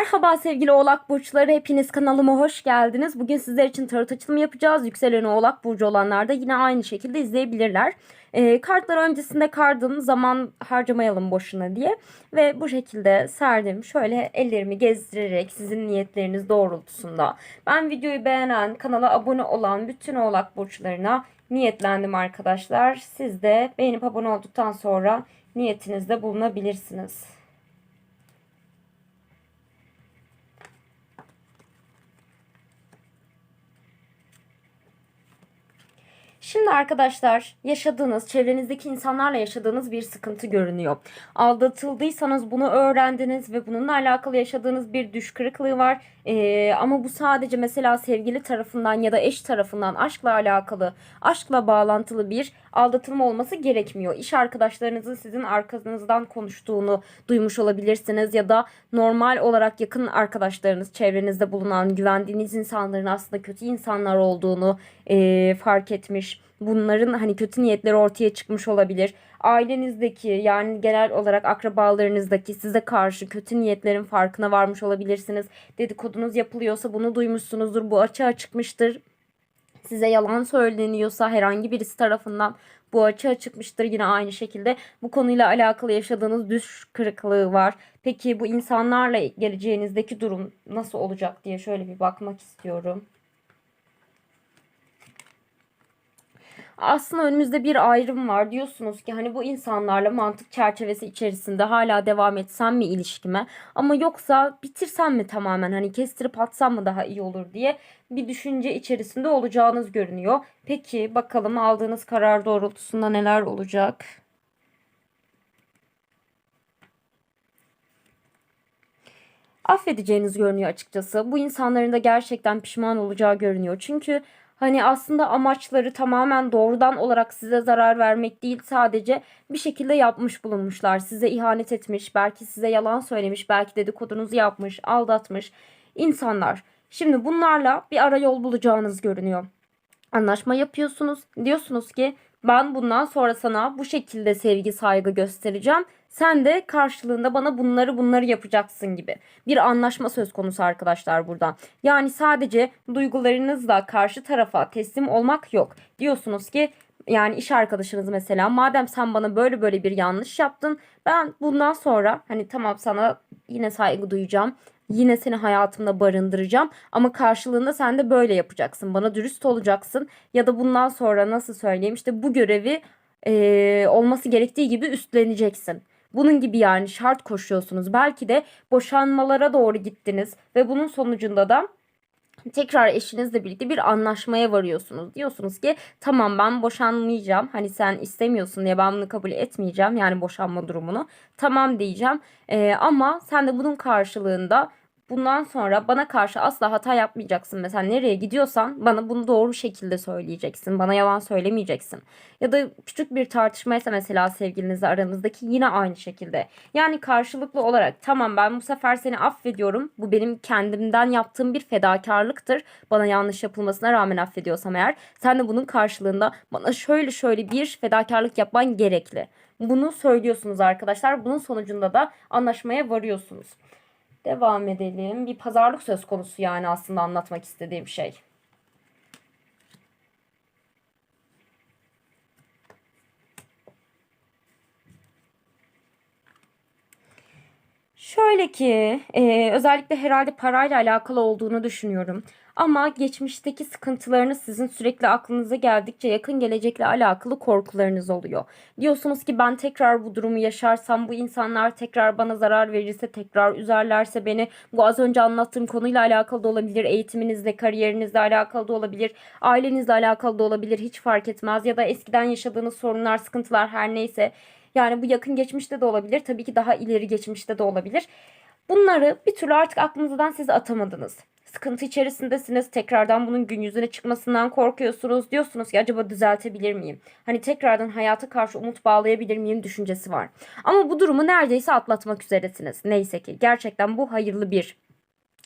Merhaba sevgili Oğlak Burçları. Hepiniz kanalıma hoş geldiniz. Bugün sizler için tarot açılımı yapacağız. Yükseleni Oğlak Burcu olanlar da yine aynı şekilde izleyebilirler. Ee, kartları öncesinde kardım zaman harcamayalım boşuna diye. Ve bu şekilde serdim. Şöyle ellerimi gezdirerek sizin niyetleriniz doğrultusunda. Ben videoyu beğenen, kanala abone olan bütün Oğlak Burçlarına niyetlendim arkadaşlar. Siz de beğenip abone olduktan sonra niyetinizde bulunabilirsiniz. Şimdi arkadaşlar yaşadığınız, çevrenizdeki insanlarla yaşadığınız bir sıkıntı görünüyor. Aldatıldıysanız bunu öğrendiniz ve bununla alakalı yaşadığınız bir düş kırıklığı var. Ee, ama bu sadece mesela sevgili tarafından ya da eş tarafından aşkla alakalı, aşkla bağlantılı bir aldatılma olması gerekmiyor. İş arkadaşlarınızın sizin arkanızdan konuştuğunu duymuş olabilirsiniz ya da normal olarak yakın arkadaşlarınız, çevrenizde bulunan güvendiğiniz insanların aslında kötü insanlar olduğunu e, fark etmiş. Bunların hani kötü niyetleri ortaya çıkmış olabilir. Ailenizdeki yani genel olarak akrabalarınızdaki size karşı kötü niyetlerin farkına varmış olabilirsiniz. Dedikodunuz yapılıyorsa bunu duymuşsunuzdur. Bu açığa çıkmıştır size yalan söyleniyorsa herhangi birisi tarafından bu açığa çıkmıştır. Yine aynı şekilde bu konuyla alakalı yaşadığınız düş kırıklığı var. Peki bu insanlarla geleceğinizdeki durum nasıl olacak diye şöyle bir bakmak istiyorum. Aslında önümüzde bir ayrım var. Diyorsunuz ki hani bu insanlarla mantık çerçevesi içerisinde hala devam etsem mi ilişkime? Ama yoksa bitirsem mi tamamen hani kestirip atsam mı daha iyi olur diye bir düşünce içerisinde olacağınız görünüyor. Peki bakalım aldığınız karar doğrultusunda neler olacak? affedeceğiniz görünüyor açıkçası. Bu insanların da gerçekten pişman olacağı görünüyor. Çünkü Hani aslında amaçları tamamen doğrudan olarak size zarar vermek değil sadece bir şekilde yapmış bulunmuşlar. Size ihanet etmiş, belki size yalan söylemiş, belki dedikodunuzu yapmış, aldatmış insanlar. Şimdi bunlarla bir ara yol bulacağınız görünüyor. Anlaşma yapıyorsunuz. Diyorsunuz ki ben bundan sonra sana bu şekilde sevgi saygı göstereceğim. Sen de karşılığında bana bunları bunları yapacaksın gibi. Bir anlaşma söz konusu arkadaşlar burada. Yani sadece duygularınızla karşı tarafa teslim olmak yok. Diyorsunuz ki yani iş arkadaşınız mesela madem sen bana böyle böyle bir yanlış yaptın ben bundan sonra hani tamam sana yine saygı duyacağım Yine seni hayatımda barındıracağım ama karşılığında sen de böyle yapacaksın. Bana dürüst olacaksın ya da bundan sonra nasıl söyleyeyim işte bu görevi e, olması gerektiği gibi üstleneceksin. Bunun gibi yani şart koşuyorsunuz. Belki de boşanmalara doğru gittiniz ve bunun sonucunda da tekrar eşinizle birlikte bir anlaşmaya varıyorsunuz. Diyorsunuz ki tamam ben boşanmayacağım. Hani sen istemiyorsun diye ben bunu kabul etmeyeceğim. Yani boşanma durumunu. Tamam diyeceğim. Ee, ama sen de bunun karşılığında bundan sonra bana karşı asla hata yapmayacaksın. Mesela nereye gidiyorsan bana bunu doğru şekilde söyleyeceksin. Bana yalan söylemeyeceksin. Ya da küçük bir tartışmaysa mesela sevgilinizle aranızdaki yine aynı şekilde. Yani karşılıklı olarak tamam ben bu sefer seni affediyorum. Bu benim kendimden yaptığım bir fedakarlıktır. Bana yanlış yapılmasına rağmen affediyorsam eğer sen de bunun karşılığında bana şöyle şöyle bir fedakarlık yapman gerekli. Bunu söylüyorsunuz arkadaşlar. Bunun sonucunda da anlaşmaya varıyorsunuz. Devam edelim. Bir pazarlık söz konusu yani aslında anlatmak istediğim şey. Şöyle ki e, özellikle herhalde parayla alakalı olduğunu düşünüyorum. Ama geçmişteki sıkıntılarınız sizin sürekli aklınıza geldikçe yakın gelecekle alakalı korkularınız oluyor. Diyorsunuz ki ben tekrar bu durumu yaşarsam bu insanlar tekrar bana zarar verirse tekrar üzerlerse beni bu az önce anlattığım konuyla alakalı da olabilir. Eğitiminizle, kariyerinizle alakalı da olabilir. Ailenizle alakalı da olabilir. Hiç fark etmez. Ya da eskiden yaşadığınız sorunlar, sıkıntılar her neyse. Yani bu yakın geçmişte de olabilir. Tabii ki daha ileri geçmişte de olabilir. Bunları bir türlü artık aklınızdan siz atamadınız sıkıntı içerisindesiniz. Tekrardan bunun gün yüzüne çıkmasından korkuyorsunuz. Diyorsunuz ki acaba düzeltebilir miyim? Hani tekrardan hayata karşı umut bağlayabilir miyim düşüncesi var. Ama bu durumu neredeyse atlatmak üzeresiniz. Neyse ki gerçekten bu hayırlı bir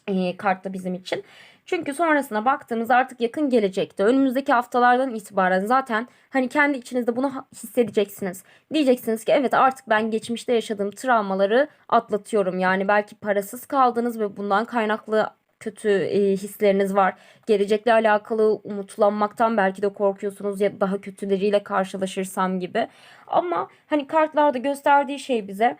e, kartta bizim için. Çünkü sonrasına baktığımız artık yakın gelecekte önümüzdeki haftalardan itibaren zaten hani kendi içinizde bunu hissedeceksiniz. Diyeceksiniz ki evet artık ben geçmişte yaşadığım travmaları atlatıyorum. Yani belki parasız kaldınız ve bundan kaynaklı kötü e, hisleriniz var. Gelecekle alakalı umutlanmaktan belki de korkuyorsunuz ya daha kötüleriyle karşılaşırsam gibi. Ama hani kartlarda gösterdiği şey bize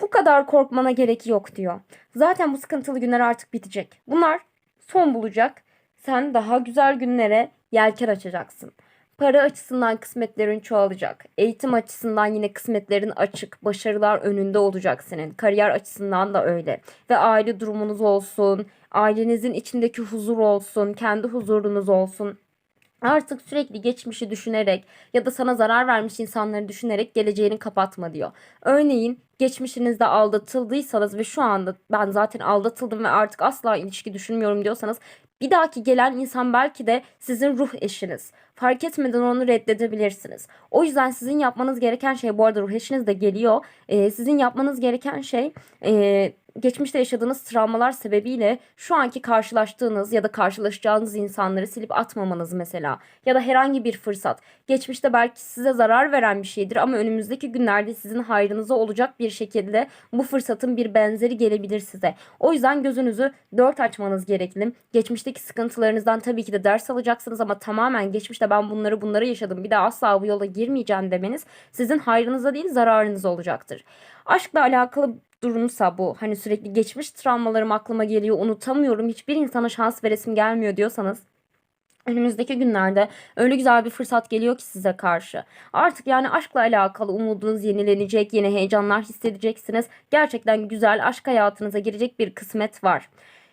bu kadar korkmana gerek yok diyor. Zaten bu sıkıntılı günler artık bitecek. Bunlar son bulacak. Sen daha güzel günlere yelken açacaksın. Para açısından kısmetlerin çoğalacak. Eğitim açısından yine kısmetlerin açık. Başarılar önünde olacak senin. Kariyer açısından da öyle. Ve aile durumunuz olsun. Ailenizin içindeki huzur olsun. Kendi huzurunuz olsun. Artık sürekli geçmişi düşünerek ya da sana zarar vermiş insanları düşünerek geleceğini kapatma diyor. Örneğin geçmişinizde aldatıldıysanız ve şu anda ben zaten aldatıldım ve artık asla ilişki düşünmüyorum diyorsanız bir dahaki gelen insan belki de sizin ruh eşiniz. Fark etmeden onu reddedebilirsiniz. O yüzden sizin yapmanız gereken şey bu arada ruh eşiniz de geliyor. Ee, sizin yapmanız gereken şey e, geçmişte yaşadığınız travmalar sebebiyle şu anki karşılaştığınız ya da karşılaşacağınız insanları silip atmamanız mesela. Ya da herhangi bir fırsat. Geçmişte belki size zarar veren bir şeydir ama önümüzdeki günlerde sizin hayrınıza olacak bir şekilde bu fırsatın bir benzeri gelebilir size. O yüzden gözünüzü dört açmanız gerekli. Geçmişteki sıkıntılarınızdan tabii ki de ders alacaksınız ama tamamen geçmişte ben bunları bunları yaşadım bir daha asla bu yola girmeyeceğim demeniz sizin hayrınıza değil zararınıza olacaktır. Aşkla alakalı durumsa bu hani sürekli geçmiş travmalarım aklıma geliyor unutamıyorum hiçbir insana şans veresim gelmiyor diyorsanız Önümüzdeki günlerde öyle güzel bir fırsat geliyor ki size karşı. Artık yani aşkla alakalı umudunuz yenilenecek, yeni heyecanlar hissedeceksiniz. Gerçekten güzel aşk hayatınıza girecek bir kısmet var.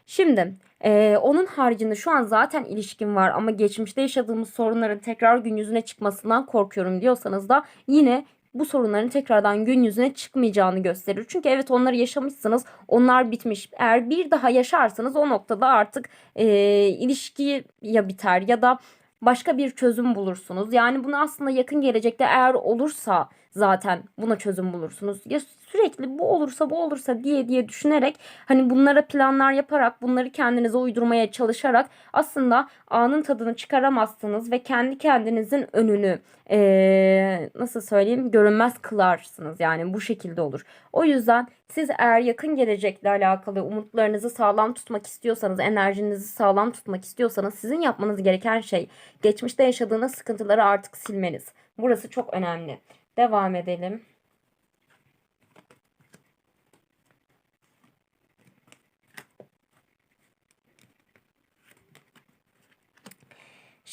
Şimdi eee, onun haricinde şu an zaten ilişkim var ama geçmişte yaşadığımız sorunların tekrar gün yüzüne çıkmasından korkuyorum diyorsanız da yine bu sorunların tekrardan gün yüzüne çıkmayacağını gösterir. Çünkü evet onları yaşamışsınız, onlar bitmiş. Eğer bir daha yaşarsanız o noktada artık eee ilişki ya biter ya da başka bir çözüm bulursunuz. Yani bunu aslında yakın gelecekte eğer olursa zaten buna çözüm bulursunuz. Ya sürekli bu olursa bu olursa diye diye düşünerek hani bunlara planlar yaparak bunları kendinize uydurmaya çalışarak aslında anın tadını çıkaramazsınız ve kendi kendinizin önünü eee, nasıl söyleyeyim görünmez kılarsınız yani bu şekilde olur. O yüzden siz eğer yakın gelecekle alakalı umutlarınızı sağlam tutmak istiyorsanız, enerjinizi sağlam tutmak istiyorsanız sizin yapmanız gereken şey geçmişte yaşadığınız sıkıntıları artık silmeniz. Burası çok önemli. Devam edelim.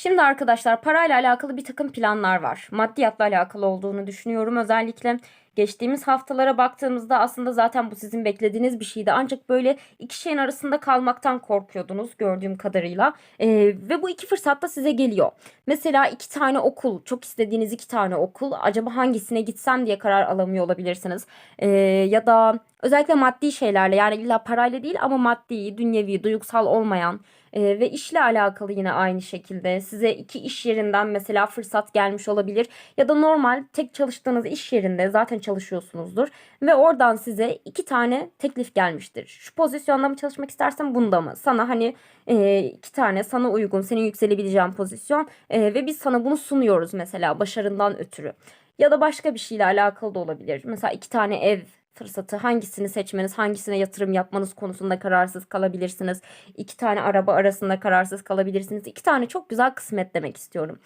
Şimdi arkadaşlar parayla alakalı bir takım planlar var. Maddiyatla alakalı olduğunu düşünüyorum. Özellikle geçtiğimiz haftalara baktığımızda aslında zaten bu sizin beklediğiniz bir şeydi. Ancak böyle iki şeyin arasında kalmaktan korkuyordunuz gördüğüm kadarıyla. Ee, ve bu iki fırsat da size geliyor. Mesela iki tane okul, çok istediğiniz iki tane okul. Acaba hangisine gitsem diye karar alamıyor olabilirsiniz. Ee, ya da özellikle maddi şeylerle yani illa parayla değil ama maddi, dünyevi, duygusal olmayan ee, ve işle alakalı yine aynı şekilde size iki iş yerinden mesela fırsat gelmiş olabilir ya da normal tek çalıştığınız iş yerinde zaten çalışıyorsunuzdur ve oradan size iki tane teklif gelmiştir. Şu pozisyonda mı çalışmak istersen bunda mı? Sana hani e, iki tane sana uygun senin yükselebileceğin pozisyon e, ve biz sana bunu sunuyoruz mesela başarından ötürü. Ya da başka bir şeyle alakalı da olabilir. Mesela iki tane ev fırsatı hangisini seçmeniz, hangisine yatırım yapmanız konusunda kararsız kalabilirsiniz. İki tane araba arasında kararsız kalabilirsiniz. İki tane çok güzel kısmet demek istiyorum.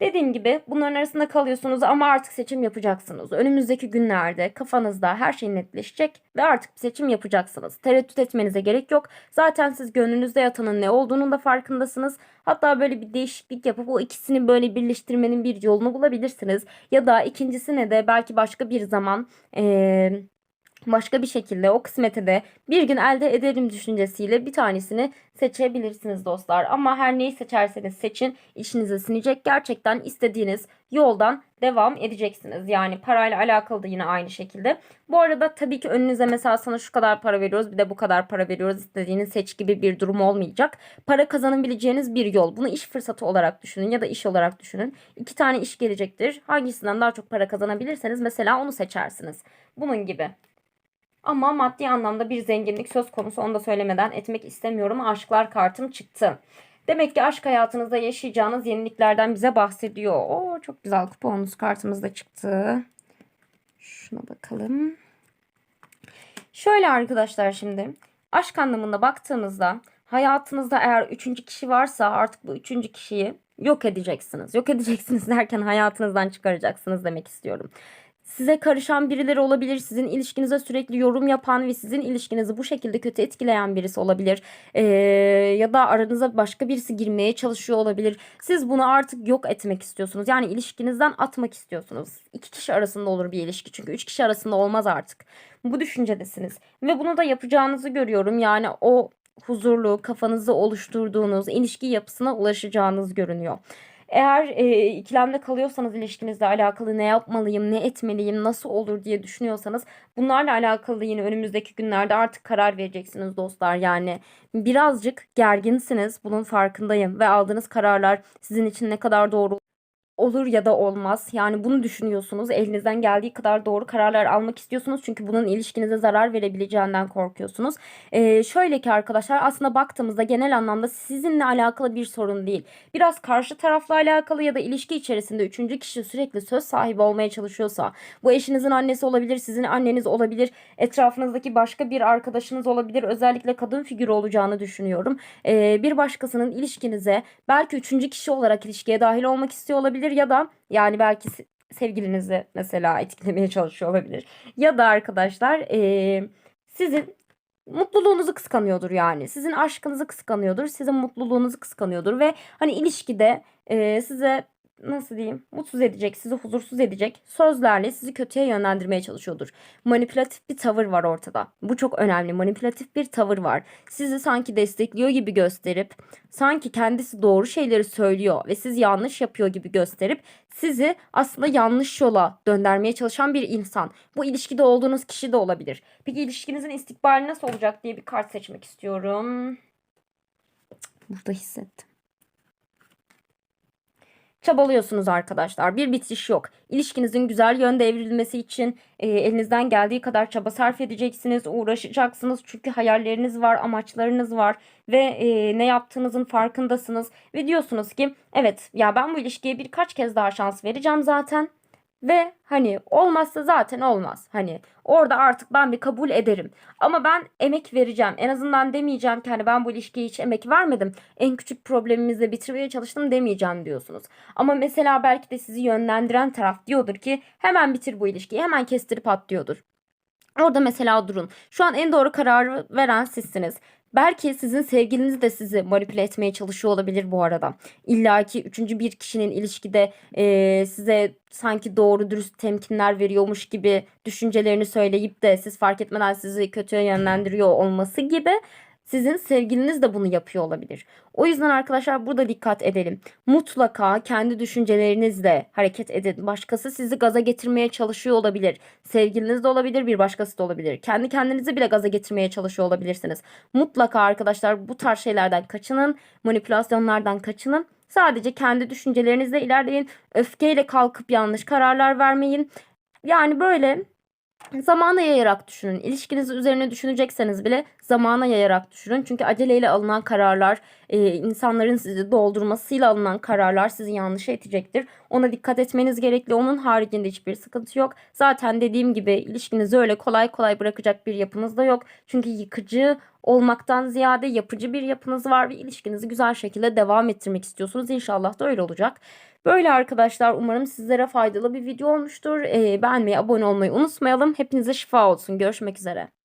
Dediğim gibi bunların arasında kalıyorsunuz ama artık seçim yapacaksınız. Önümüzdeki günlerde kafanızda her şey netleşecek ve artık bir seçim yapacaksınız. Tereddüt etmenize gerek yok. Zaten siz gönlünüzde yatanın ne olduğunun da farkındasınız. Hatta böyle bir değişiklik yapıp o ikisini böyle birleştirmenin bir yolunu bulabilirsiniz. Ya da ikincisine de belki başka bir zaman eee başka bir şekilde o kısmeti de bir gün elde ederim düşüncesiyle bir tanesini seçebilirsiniz dostlar. Ama her neyi seçerseniz seçin işinize sinecek. Gerçekten istediğiniz yoldan devam edeceksiniz. Yani parayla alakalı da yine aynı şekilde. Bu arada tabii ki önünüze mesela sana şu kadar para veriyoruz bir de bu kadar para veriyoruz istediğiniz seç gibi bir durum olmayacak. Para kazanabileceğiniz bir yol. Bunu iş fırsatı olarak düşünün ya da iş olarak düşünün. İki tane iş gelecektir. Hangisinden daha çok para kazanabilirseniz mesela onu seçersiniz. Bunun gibi. Ama maddi anlamda bir zenginlik söz konusu onu da söylemeden etmek istemiyorum. Aşklar kartım çıktı. Demek ki aşk hayatınızda yaşayacağınız yeniliklerden bize bahsediyor. Oo çok güzel kuponunuz kartımız da çıktı. Şuna bakalım. Şöyle arkadaşlar şimdi aşk anlamında baktığımızda hayatınızda eğer üçüncü kişi varsa artık bu üçüncü kişiyi yok edeceksiniz. Yok edeceksiniz derken hayatınızdan çıkaracaksınız demek istiyorum. Size karışan birileri olabilir, sizin ilişkinize sürekli yorum yapan ve sizin ilişkinizi bu şekilde kötü etkileyen birisi olabilir. Ee, ya da aranıza başka birisi girmeye çalışıyor olabilir. Siz bunu artık yok etmek istiyorsunuz. Yani ilişkinizden atmak istiyorsunuz. İki kişi arasında olur bir ilişki çünkü üç kişi arasında olmaz artık. Bu düşüncedesiniz ve bunu da yapacağınızı görüyorum. Yani o huzurlu, kafanızda oluşturduğunuz ilişki yapısına ulaşacağınız görünüyor. Eğer e, ikilemde kalıyorsanız ilişkinizle alakalı ne yapmalıyım, ne etmeliyim, nasıl olur diye düşünüyorsanız bunlarla alakalı yine önümüzdeki günlerde artık karar vereceksiniz dostlar. Yani birazcık gerginsiniz, bunun farkındayım ve aldığınız kararlar sizin için ne kadar doğru olur ya da olmaz. Yani bunu düşünüyorsunuz. Elinizden geldiği kadar doğru kararlar almak istiyorsunuz. Çünkü bunun ilişkinize zarar verebileceğinden korkuyorsunuz. Ee, şöyle ki arkadaşlar aslında baktığımızda genel anlamda sizinle alakalı bir sorun değil. Biraz karşı tarafla alakalı ya da ilişki içerisinde üçüncü kişi sürekli söz sahibi olmaya çalışıyorsa bu eşinizin annesi olabilir, sizin anneniz olabilir, etrafınızdaki başka bir arkadaşınız olabilir. Özellikle kadın figürü olacağını düşünüyorum. Ee, bir başkasının ilişkinize belki üçüncü kişi olarak ilişkiye dahil olmak istiyor olabilir ya da yani belki se- sevgilinizi mesela etkilemeye çalışıyor olabilir. Ya da arkadaşlar eee, sizin mutluluğunuzu kıskanıyordur yani. Sizin aşkınızı kıskanıyordur, sizin mutluluğunuzu kıskanıyordur ve hani ilişkide eee, size nasıl diyeyim mutsuz edecek, sizi huzursuz edecek sözlerle sizi kötüye yönlendirmeye çalışıyordur. Manipülatif bir tavır var ortada. Bu çok önemli. Manipülatif bir tavır var. Sizi sanki destekliyor gibi gösterip sanki kendisi doğru şeyleri söylüyor ve siz yanlış yapıyor gibi gösterip sizi aslında yanlış yola döndürmeye çalışan bir insan. Bu ilişkide olduğunuz kişi de olabilir. Peki ilişkinizin istikbali nasıl olacak diye bir kart seçmek istiyorum. Burada hissettim. Çabalıyorsunuz arkadaşlar. Bir bitiş yok. İlişkinizin güzel yönde evrilmesi için e, elinizden geldiği kadar çaba sarf edeceksiniz, uğraşacaksınız. Çünkü hayalleriniz var, amaçlarınız var ve e, ne yaptığınızın farkındasınız. Ve diyorsunuz ki evet ya ben bu ilişkiye birkaç kez daha şans vereceğim zaten. Ve hani olmazsa zaten olmaz. Hani orada artık ben bir kabul ederim. Ama ben emek vereceğim. En azından demeyeceğim ki hani ben bu ilişkiye hiç emek vermedim. En küçük problemimizle bitirmeye çalıştım demeyeceğim diyorsunuz. Ama mesela belki de sizi yönlendiren taraf diyordur ki hemen bitir bu ilişkiyi. Hemen kestirip at diyordur. Orada mesela durun. Şu an en doğru kararı veren sizsiniz. Belki sizin sevgiliniz de sizi manipüle etmeye çalışıyor olabilir bu arada. İlla ki üçüncü bir kişinin ilişkide eee, size sanki doğru dürüst temkinler veriyormuş gibi düşüncelerini söyleyip de siz fark etmeden sizi kötüye yönlendiriyor olması gibi sizin sevgiliniz de bunu yapıyor olabilir. O yüzden arkadaşlar burada dikkat edelim. Mutlaka kendi düşüncelerinizle hareket edin. Başkası sizi gaza getirmeye çalışıyor olabilir. Sevgiliniz de olabilir, bir başkası da olabilir. Kendi kendinizi bile gaza getirmeye çalışıyor olabilirsiniz. Mutlaka arkadaşlar bu tarz şeylerden kaçının, manipülasyonlardan kaçının. Sadece kendi düşüncelerinizle ilerleyin. Öfkeyle kalkıp yanlış kararlar vermeyin. Yani böyle Zamana yayarak düşünün. İlişkinizi üzerine düşünecekseniz bile zamana yayarak düşünün. Çünkü aceleyle alınan kararlar, e, insanların sizi doldurmasıyla alınan kararlar sizi yanlışa itecektir. Ona dikkat etmeniz gerekli. Onun haricinde hiçbir sıkıntı yok. Zaten dediğim gibi ilişkinizi öyle kolay kolay bırakacak bir yapınız da yok. Çünkü yıkıcı olmaktan ziyade yapıcı bir yapınız var ve ilişkinizi güzel şekilde devam ettirmek istiyorsunuz. İnşallah da öyle olacak. Böyle arkadaşlar umarım sizlere faydalı bir video olmuştur. Ee, beğenmeyi, abone olmayı unutmayalım. Hepinize şifa olsun. Görüşmek üzere.